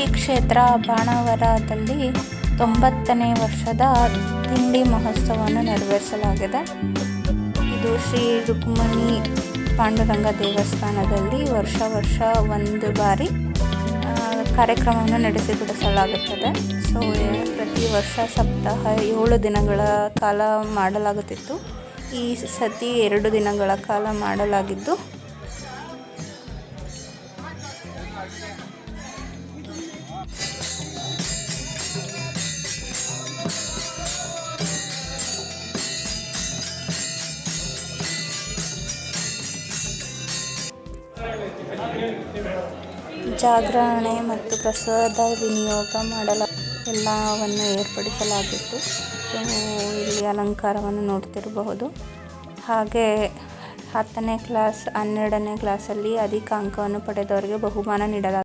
ಶ್ರೀ ಕ್ಷೇತ್ರ ಬಾಣಾವರದಲ್ಲಿ ತೊಂಬತ್ತನೇ ವರ್ಷದ ತಿಂಡಿ ಮಹೋತ್ಸವವನ್ನು ನೆರವೇರಿಸಲಾಗಿದೆ. ಇದು ಶ್ರೀ ರುಕ್ಮಣಿ ಪಾಂಡುರಂಗ ದೇವಸ್ಥಾನದಲ್ಲಿ ವರ್ಷ ವರ್ಷ ಒಂದು ಬಾರಿ ಕಾರ್ಯಕ್ರಮವನ್ನು ನಡೆಸಿಕೊಡಿಸಲಾಗುತ್ತದೆ ಸೊ ಪ್ರತಿ ವರ್ಷ ಸಪ್ತಾಹ ಏಳು ದಿನಗಳ ಕಾಲ ಮಾಡಲಾಗುತ್ತಿತ್ತು. ಈ ಸತಿ ಎರಡು ದಿನಗಳ ಕಾಲ ಮಾಡಲಾಗಿದ್ದು ಜಾಗರಣೆ ಮತ್ತು ಪ್ರಸಾದ ವಿನಿಯೋಗ ಮಾಡಲ, ಎಲ್ಲವನ್ನು ಏರ್ಪಡಿಸಲಾಗಿತ್ತು. ಇಲ್ಲಿ ಅಲಂಕಾರವನ್ನು ನೋಡ್ತಿರಬಹುದು. ಹಾಗೆ ಹತ್ತನೇ ಕ್ಲಾಸ್, ಹನ್ನೆರಡನೇ ಕ್ಲಾಸಲ್ಲಿ ಅಧಿಕ ಅಂಕವನ್ನು ಪಡೆದವರಿಗೆ ಬಹುಮಾನ ನೀಡಲಾಗುತ್ತದೆ.